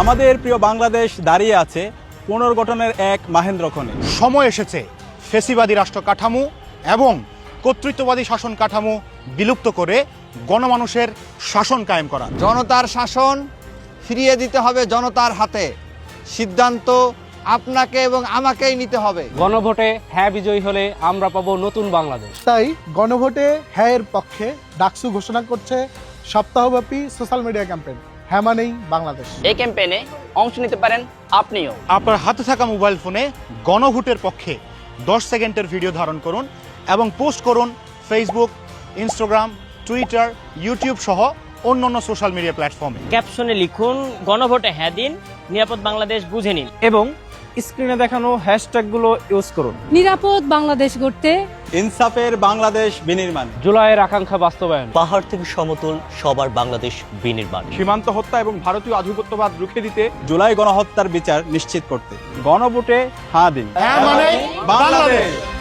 আমাদের প্রিয় বাংলাদেশ দাঁড়িয়ে আছে পুনর্গঠনের এক মাহেন্দ্রক্ষণে সময় এসেছে ফেসিবাদী রাষ্ট্র কাঠামো এবং কর্তৃত্ববাদী শাসন কাঠামো বিলুপ্ত করে গণমানুষের শাসন কায়েম করা জনতার শাসন ফিরিয়ে দিতে হবে জনতার হাতে। সিদ্ধান্ত আপনাকে এবং আমাকেই নিতে হবে। গণভোটে হ্যাঁ বিজয়ী হলে আমরা পাবো নতুন বাংলাদেশ। তাই গণভোটে হ্যাঁ এর পক্ষে ডাকসু ঘোষণা করছে সপ্তাহব্যাপী সোশ্যাল মিডিয়া ক্যাম্পেইন হ্যাঁ মানেই বাংলাদেশ। এই ক্যাম্পেইনে অংশ নিতে পারেন আপনিও। আপনার হাতে থাকা মোবাইল ফোনে গণভোটের পক্ষে দশ সেকেন্ডের ভিডিও ধারণ করুন এবং পোস্ট করুন ফেসবুক ইনস্টাগ্রাম টুইটার ইউটিউব সহ অন্যান্য সোশ্যাল মিডিয়া প্ল্যাটফর্মে। ক্যাপশনে লিখুন গণভোটে হ্যাঁ দিন নিরাপদ বাংলাদেশ বুঝে নিন। এবং স্ক্রিনে দেখানো হ্যাশট্যাগুলো ইউজ করুন। নিরাপদ বাংলাদেশ গড়তে ইনসাফের বাংলাদেশ বিনির্মাণ। জুলাইয়ের আকাঙ্ক্ষা বাস্তবায়ন। পাহাড় থেকে সমতল সবার বাংলাদেশ বিনির্মাণ। সীমান্ত হত্যা এবং ভারতীয় আধিপত্যবাদ রুখে দিতে জুলাই গণহত্যার বিচার নিশ্চিত করতে। গণভোটে হা দিন। হ্যাঁ মানে বাংলাদেশ।